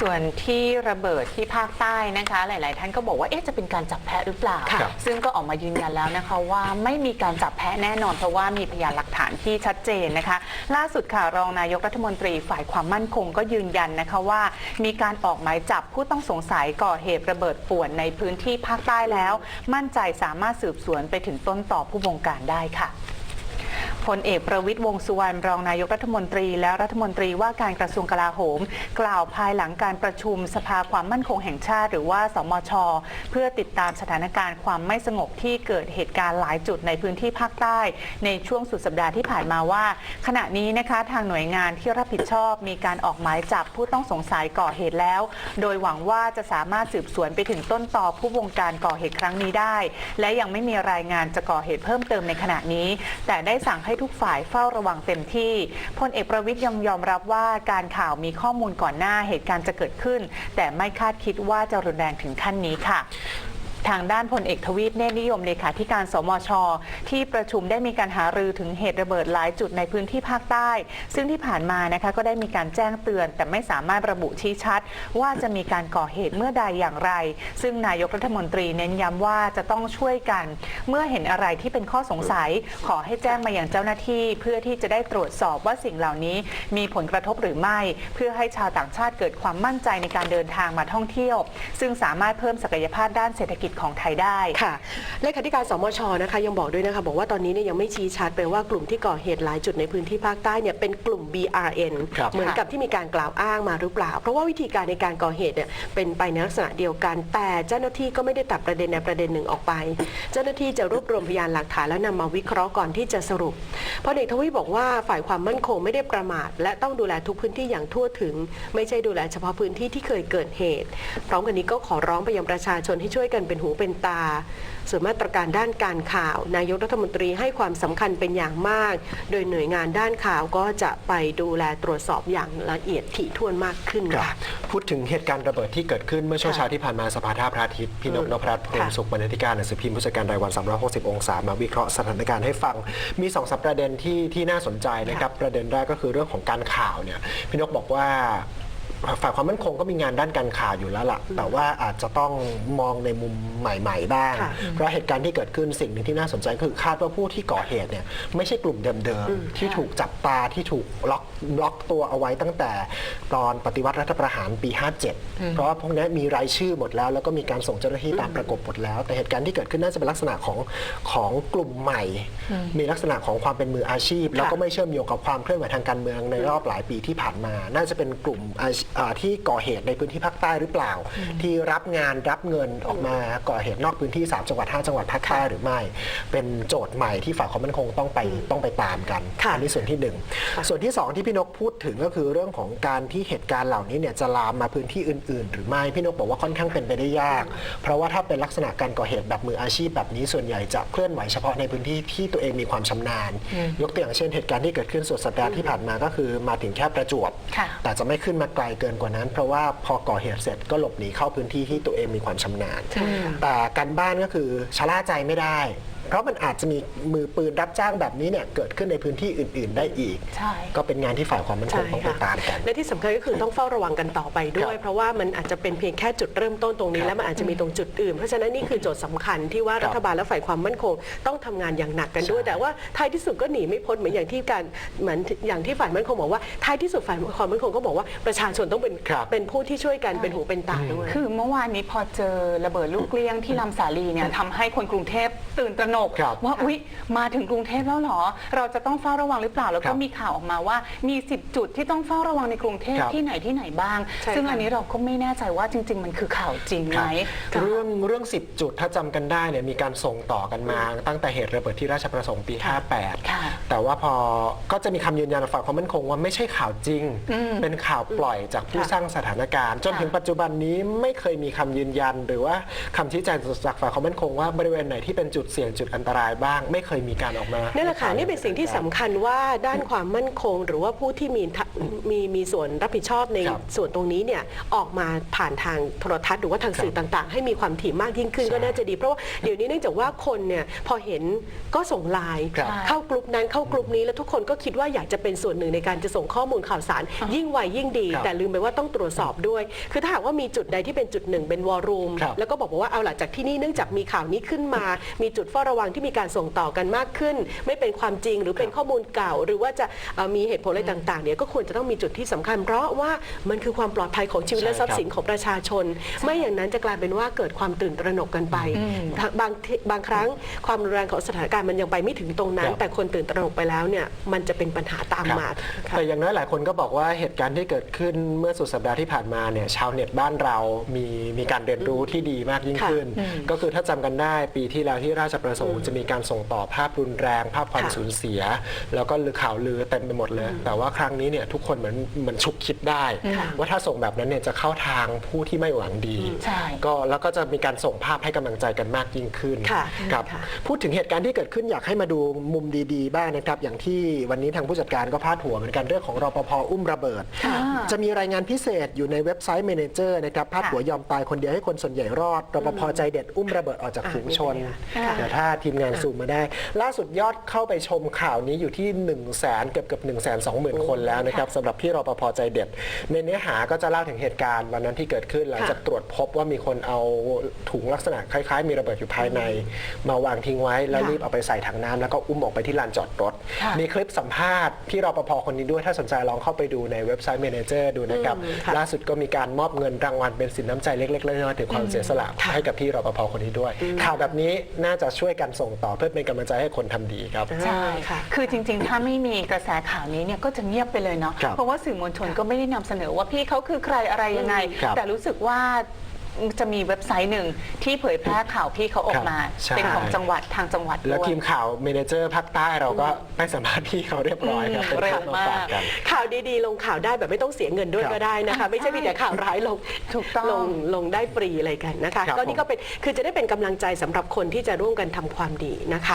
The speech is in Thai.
ส่วนที่ระเบิดที่ภาคใต้นะคะ หลาย ๆ ท่านก็บอกว่าเอ๊ะจะเป็นการจับแพะหรือเปล่า ครับ ซึ่งก็ออกมายืนยันแล้วนะคะว่าไม่มีการจับแพะแน่นอน เพราะว่ามีพยานหลักฐานที่ชัดเจนนะคะ ล่าสุดค่ะรองนายกรัฐมนตรีฝ่ายความมั่นคงก็ยืนยันนะคะว่า มีการออกหมายจับผู้ต้องสงสัยก่อเหตุระเบิดป่วนในพื้นที่ภาคใต้แล้ว มั่นใจสามารถสืบสวนไปถึงต้นต่อผู้บงการได้ค่ะ พลเอกประวิตยวงสุวรรณรองนายกรัฐมนตรี และรัฐมนตรีว่าการกระทรวงกลาโหม กล่าวภายหลังการประชุมสภาความมั่นคงแห่งชาติ หรือว่าสมช เพื่อติดตามสถานการณ์ความไม่สงบที่เกิดเหตุการณ์หลายจุดในพื้นที่ภาคใต้ ในช่วงสุดสัปดาห์ที่ผ่านมาว่า ขณะนี้นะคะทางหน่วยงานที่รับผิดชอบมีการออกหมายจับผู้ต้องสงสัยก่อเหตุแล้ว โดยหวังว่าจะสามารถสืบสวนไปถึงต้นตอผู้บงการก่อเหตุครั้งนี้ได้ และยังไม่มีรายงานจะก่อเหตุเพิ่มเติมในขณะนี้ แต่ได้สั่งให้ทุกฝ่ายเฝ้าระวังเต็มที่พลเอกประวิทย์ยังยอมรับว่าการข่าวมีข้อมูลก่อนหน้าเหตุการณ์จะเกิดขึ้น แต่ไม่คาดคิดว่าจะรุนแรงถึงขั้นนี้ค่ะ ทางด้านพลเอกทวีปเนตรนิยมเลขาธิการสมช ที่ประชุมได้มีการหารือถึงเหตุระเบิดหลายจุดในพื้นที่ภาคใต้ ซึ่งที่ผ่านมานะคะก็ได้มีการแจ้งเตือน แต่ไม่สามารถระบุชี้ชัด ว่าจะมีการก่อเหตุเมื่อใดอย่างไร ซึ่งนายกรัฐมนตรีเน้นย้ำว่าจะต้องช่วยกัน เมื่อเห็นอะไรที่เป็นข้อสงสัย ขอให้แจ้งมาอย่างเจ้าหน้าที่ เพื่อที่จะได้ตรวจสอบว่าสิ่งเหล่านี้ มีผลกระทบหรือไม่ เพื่อให้ชาวต่างชาติเกิดความมั่นใจในการเดินทางมาท่องเที่ยว ซึ่งสามารถเพิ่มศักยภาพด้านเศรษฐกิจของไทยได้ ค่ะเลขาธิการสมชนะคะยังบอกด้วยนะคะ บอกว่าตอนนี้เนี่ยยังไม่ชี้ชัดไปว่ากลุ่มที่ก่อเหตุหลายจุดในพื้นที่ภาคใต้เนี่ยเป็นกลุ่ม BRN ครับเหมือนกับที่มีการกล่าวอ้างมาหรือเปล่า เพราะว่าวิธีการในการก่อเหตุเนี่ยเป็นไปในลักษณะเดียวกัน แต่เจ้าหน้าที่ก็ไม่ได้ตัดประเด็นในประเด็นหนึ่งออกไป เจ้าหน้าที่จะรวบรวมพยานหลักฐานแล้วนำมาวิเคราะห์ก่อนที่จะสรุปพลเอกทวีบอกว่าฝ่ายความมั่นคงไม่ได้ประมาท และต้องดูแลทุกพื้นที่อย่างทั่วถึง ไม่ใช่ดูแลเฉพาะพื้นที่ที่เคยเกิดเหตุ พร้อมกันนี้ก็ขอร้องไปยังประชาชนให้ช่วยกันเป็นหูเป็นตา ส่วนมาตรการด้านการข่าว นายกรัฐมนตรีให้ความสำคัญเป็นอย่างมาก โดยหน่วยงานด้านข่าวก็จะไปดูแลตรวจสอบอย่างละเอียดถี่ถ้วนมากขึ้นค่ะพูดถึงเหตุการณ์ระเบิดที่เกิดขึ้นเมื่อช่วงเช้าที่ผ่านมาสภาท่าพระอาทิตย์พี่นกนพรัตน์พรมสุขบรรณาธิการหนังสือพิมพ์ผู้จัดการรายวัน 360 องศามาวิเคราะห์สถานการณ์ให้ฟัง มี2องสามประเด็นที่ที่น่าสนใจนะครับประเด็นแรกก็คือเรื่องของการข่าวเนี่ยพี่นกบอกว่าฝ่ายความมั่นคงก็มีงานด้านการข่าวอยู่แล้วล่ะ แต่ว่าอาจจะต้องมองในมุมใหม่ ๆ บ้าง ค่ะเพราะเหตุการณ์ที่เกิดขึ้นสิ่งหนึ่งที่น่าสนใจคือคาดว่าผู้ที่ก่อเหตุเนี่ยไม่ใช่กลุ่มเดิมๆที่ถูกจับตาที่ถูกล็อกล็อกตัวเอาไว้ตั้งแต่ตอนปฏิวัติรัฐประหารปี 57 เพราะว่าพวกนี้มีรายชื่อหมดแล้ว แล้วก็มีการส่งเจ้าหน้าที่ตามประกบหมดแล้ว แต่เหตุการณ์ที่เกิดขึ้นน่าจะเป็นลักษณะของของกลุ่มใหม่ มีลักษณะของความเป็นมืออาชีพ แล้วก็ไม่เชื่อมโยงกับความเคลื่อนไหวทางการเมืองในรอบหลายปีที่ผ่านมา น่าจะเป็นกลุ่มอาชีอ่าที่ก่อเหตุในพื้นที่ภาคใต้หรือเปล่า ที่รับงานรับเงินออกมาก่อเหตุนอกพื้นที่ 3 จังหวัด 5 จังหวัดภาคใต้หรือไม่ เป็นโจทย์ใหม่ที่ฝ่ายความมั่นคงต้องไปต้องไปตามกันค่ะอันี้ส่วนที่หนึ่งส่วนที่สองที่พี่นกพูดถึงก็คือเรื่องของการที่เหตุการณ์เหล่านี้เนี่ยจะลามมาพื้นที่อื่น ๆ หรือไม่พี่นกบอกว่าค่อนข้างเป็นไปได้ยาก เพราะว่าถ้าเป็นลักษณะการก่อเหตุแบบมืออาชีพแบบนี้ส่วนใหญ่จะเคลื่อนไหวเฉพาะในพื้นที่ที่ตัวเองมีความชำนาญ ยกตัวอย่างเช่นเหตุการณ์ที่เกิดขึ้นสุดสัปดาห์ที่ผ่านมาก็คือมาถึงแค่ประจวบ ค่ะ แต่จะไม่ขึ้นมาไกลเกินกว่านั้น เพราะว่าพอก่อเหตุเสร็จก็หลบหนีเข้าพื้นที่ที่ตัวเองมีความชำนาญใช่ค่ะแต่การบ้านก็คือชะล่าใจไม่ได้ เพราะมันอาจจะมีมือปืนรับจ้างแบบนี้เนี่ยเกิดขึ้นในพื้นที่อื่น ๆ ได้อีก ใช่ ก็เป็นงานที่ฝ่ายความมั่นคงต้องไปตามกัน และที่สำคัญก็คือต้องเฝ้าระวังกันต่อไปด้วย ครับเพราะว่ามันอาจจะเป็นเพียงแค่จุดเริ่มต้นตรงนี้ครับแล้วมันอาจจะมีตรงจุดอื่น เพราะฉะนั้นนี่คือโจทย์สำคัญที่ว่าครับรัฐบาลและฝ่ายความมั่นคง ต้องทำงานอย่างหนักกันด้วย ใช่แต่ว่าท้ายที่สุดก็หนีไม่พ้นเหมือนอย่างที่การเหมือนอย่างที่ฝ่ายมั่นคงบอกว่าท้ายที่สุดฝ่ายความมั่นคงก็บอกว่าประชาชนต้องเป็นครับ เป็นผู้ที่ช่วยกันเป็นหูเป็นตาด้วย คือเมื่อวานนี้พอเจอระเบิดลูกเกลี้ยงที่ลำสาลีเนี่ยทำให้คนกรุงเทพตื่นตระหนก ครับว่าอุ๊ยมาถึงกรุงเทพแล้วเหรอ เราจะต้องเฝ้าระวังหรือเปล่า แล้วครัก็บมีข่าวออกมาว่ามี 10 จุดที่ต้องเฝ้าระวังในกรุงเทพครับ ที่ไหนที่ไหนบ้าง ใช่ซึ่งค่ะ อันนี้เราก็ไม่แน่ใจว่าจริง ๆ มันคือข่าวจริงไหมครับเรื่องเรื่อง 10 จุดถ้าจำกันได้เนี่ยมีการส่งต่อกันมา ตั้งแต่เหตุระเบิดที่ราชประสงค์ปี ค่ะ58แต่ว่าพอก็จะมีคำยืนยันฝ่ายความมั่นคงว่าไม่ใช่ข่าวจริงเป็นข่าวปล่อยจากผู้ค่ะสร้างสถานการณ์ จนถึงปัจจุบันนี้ไม่เคยมีคำยืนยัน หรือว่าคำชี้แจงจากฝ่ายความมั่นคงว่าบริเวณไหนที่เป็นจุดเสี่ยงจุดดอันตรายบ้าง ไม่เคยมีการออกมานั่นแหละค่ะให้ข่าวนี่เป็นสิ่งที่สำคัญว่าด้านความมั่นคง หรือว่าผู้ที่มีทะมีมีส่วนรับผิดชอบในครับส่วนตรงนี้เนี่ยออกมาผ่านทางโทรทัศน์หรือว่าทางสื่อต่างๆ ให้มีความถี่มากยิ่งขึ้นใช่ก็น่าจะดี เพราะว่าเดี๋ยวนี้เนื่องจากว่าคนเนี่ยพอเห็นก็ส่งไลน์ครับเข้ากลุ่มนั้นเข้ากลุ่มนี้แล้วทุกคนก็คิดว่าอยากจะเป็นส่วนหนึ่งในการจะส่งข้อมูลข่าวสาร ยิ่งไวยิ่งดีครับแต่ลืมไปว่าต้องตรวจสอบด้วย คือถ้าหากว่ามีจุดใดที่เป็นจุดหนึ่งเป็นวอลลุ่มครับแล้วก็บอกว่าเอาหลังจากที่นี่เนื่องจากมีข่าวนี้ขึ้นมา มีจุดเฝ้าระวังที่มีการส่งต่อกันมากขึ้น ไม่เป็นความจริงหรือเป็นข้อมูลเก่า หรือว่าจะเอ่อมีเหตุผลอะไรต่างๆเนี่ยก็ควรจะต้องมีจุดที่สำคัญ เพราะว่ามันคือความปลอดภัยของชีวิตและทรัพย์สินของประชาชน ไม่อย่างนั้นจะกลายเป็นว่าเกิดความตื่นตระหนกกันไปบางทีบางครั้งความรุนแรงของสถานการณ์มันยังไปไม่ถึงตรงนั้น ครับ แต่คนตื่นตระหนกไปแล้วเนี่ยมันจะเป็นปัญหาตามครับมาค่ะ แต่อย่างน้อยหลายคนก็บอกว่าเหตุการณ์ที่เกิดขึ้นเมื่อสุดสัปดาห์ที่ผ่านมาเนี่ยชาวเน็ตบ้านเรามีมีการเรียนรู้ที่ดีมากยิ่งค่ะขึ้น ก็คือถ้าจำกันได้ปีที่แล้วที่ราชประสงค์จะมีการส่งต่อภาพรุนแรง ภาพความค่ะ สูญเสีย แล้วก็ลือข่าวลือเต็มไปหมดเลย แต่ว่าครั้งนี้เนี่ยทุกคนเหมือนเหมือนฉุกคิดได้ ว่าถ้าส่งแบบนั้นเนี่ยจะเข้าทางผู้ที่ไม่หวังดี ใช่ ก็แล้วก็จะมีการส่งภาพให้กำลังใจกันมากยิ่งขึ้นค่ะครับค่ะ พูดถึงเหตุการณ์ที่เกิดขึ้นอยากให้มาดูมุมดีๆ บ้างนะครับ อย่างที่วันนี้ทางผู้จัดการก็พาดหัวเหมือนกันเรื่องของรปภอุ้มระเบิด ค่ะ จะมีรายงานพิเศษอยู่ในเว็บไซต์ Manager นะครับพาดหัวยอมตายคนเดียวให้คนส่วนใหญ่รอดรปภใจเด็ดอุ้มระเบิดออกจากอะฝูงชนมีตัวอย่างค่ะเดี๋ยวถ้าทีมงานซูมมาได้ ล่าสุดยอดเข้าไปชมข่าวนี้อยู่ที่ 1 0 0 0 0แสนเกือบเกือบ1 2 0 0 0 0 คนแล้วนะครับสำหรับพี่รปภใจเด็ด ในเนื้อหาก็จะเล่าถึงเหตุการณ์วันนั้นที่เกิดขึ้นหลังจากตรวจพบว่ามีคนเอาถุงลักษณะคล้าย ๆ มีระเบิดอยู่ภายใน มาวางทิ้งไว้แล้วค่ะรีบเอาไปใส่ถังน้ำแล้วก็อุ้มออกไปที่ลานจอดรถค่ะมีคลิปสัมภาษณ์พี่รปภคนนี้ด้วยถ้าสนใจลองเข้าไปดูในเว็บไซต์ Manager ดูนะครับอืมค่ะล่าสุดก็มีการมอบเงินรางวัลเป็นสินน้ำใจเล็กๆน้อยๆถึงความเสียสละให้กับพี่รปภคนนี้ด้วย ข่าวแบบนี้น่าจะช่วยกันส่งต่อเพื่อเป็นกำลังใจให้คนทำดีครับ ใช่ค่ะ คือจริงๆ ถ้าไม่มีกระแสข่าวนี้เนี่ยก็จะเงียบไปเลยเนาะ ครับเพราะว่าสื่อมวลชนก็ไม่ได้นำเสนอว่าพี่เขาคือใครอะไรยังไง ครับแต่รู้สึกว่า จะมีเว็บไซต์หนึ่งที่เผยแพร่ข่าวพี่เขาออกมาใช่ เป็นของจังหวัดทางจังหวัดแล้วด้วย ทีมข่าวเมเนเจอร์ภาคใต้เราก็ไปสัมภาษณ์พี่เขาเรียบร้อยครับเป็นเร็วภาพมาฝากมากกัน ข่าวดีๆ ลงข่าวได้แบบไม่ต้องเสียเงินด้วยครับก็ได้นะคะ ไม่ใช่มีแต่ข่าวร้ายลงถูกต้องลงลงได้ฟรีอะไรกันนะคะ ครับก็นี่ก็เป็นคือจะได้เป็นกำลังใจสำหรับคนที่จะร่วมกันทำความดีนะคะ